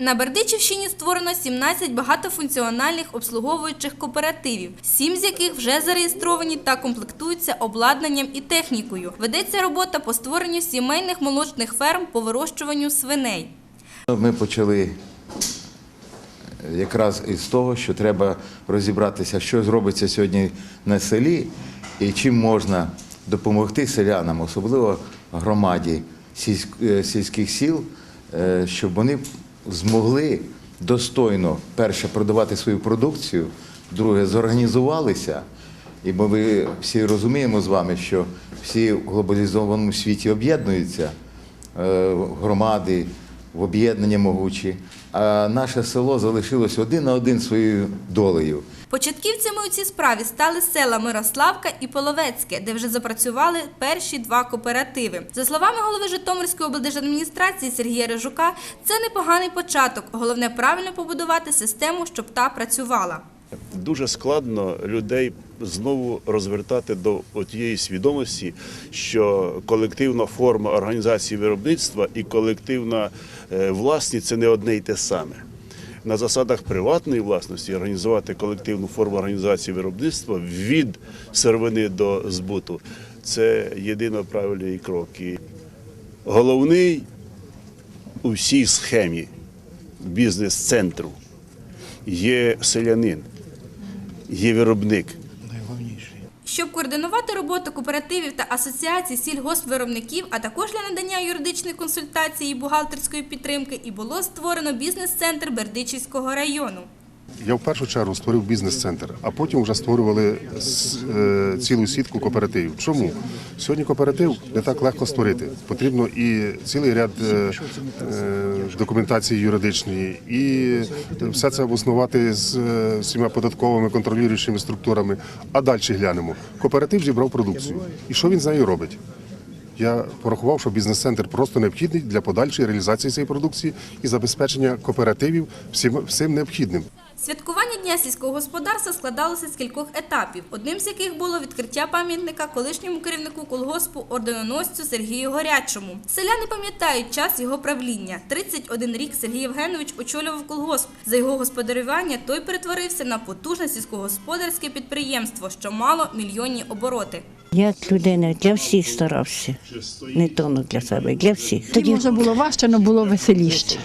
На Бердичівщині створено 17 багатофункціональних обслуговуючих кооперативів, сім з яких вже зареєстровані та комплектуються обладнанням і технікою. Ведеться робота по створенню сімейних молочних ферм по вирощуванню свиней. Ми почали якраз із того, що треба розібратися, що зробиться сьогодні на селі і чим можна допомогти селянам, особливо громаді е, сільських сіл, е, щоб вони змогли достойно перше продавати свою продукцію, друге зорганізувалися. І ми всі розуміємо з вами, що всі в глобалізованому світі об'єднуються е, громади, в об'єднання могучі, а наше село залишилось один на один своєю долею. Початківцями у цій справі стали села Мирославка і Половецьке, де вже запрацювали перші два кооперативи. За словами голови Житомирської облдержадміністрації Сергія Рижука, це непоганий початок. Головне правильно побудувати систему, щоб та працювала. Дуже складно людей знову розвертати до тієї свідомості, що колективна форма організації виробництва і колективна е, власність це не одне й те саме. На засадах приватної власності організувати колективну форму організації виробництва від сировини до збуту це єдино правильний крок. І головний у всій схемі бізнес-центру є селянин, є виробник. Щоб координувати роботу кооперативів та асоціацій сільгоспвиробників, а також для надання юридичної консультації і бухгалтерської підтримки, і було створено бізнес-центр Бердичівського району. Я в першу чергу створив бізнес-центр, а потім вже створювали е, цілу сітку кооперативів. Чому? Сьогодні кооператив не так легко створити. Потрібно і цілий ряд е, е, документації юридичної, і все це обоснувати з всіма податковими контролюючими структурами. А далі глянемо. Кооператив зібрав продукцію. І що він з нею робить? Я порахував, що бізнес-центр просто необхідний для подальшої реалізації цієї продукції і забезпечення кооперативів всім, всім необхідним. Святкування дня сільського господарства складалося з кількох етапів, одним з яких було відкриття пам'ятника колишньому керівнику колгоспу орденоносцю Сергію Горячому. Селяни пам'ятають час його правління. 31 рік Сергій Євгенович очолював колгосп. За його господарювання той перетворився на потужне сільськогосподарське підприємство, що мало мільйонні обороти. Як людина для всіх старався, не тільки для себе, для всіх. Тоді може було важче, але було веселіше.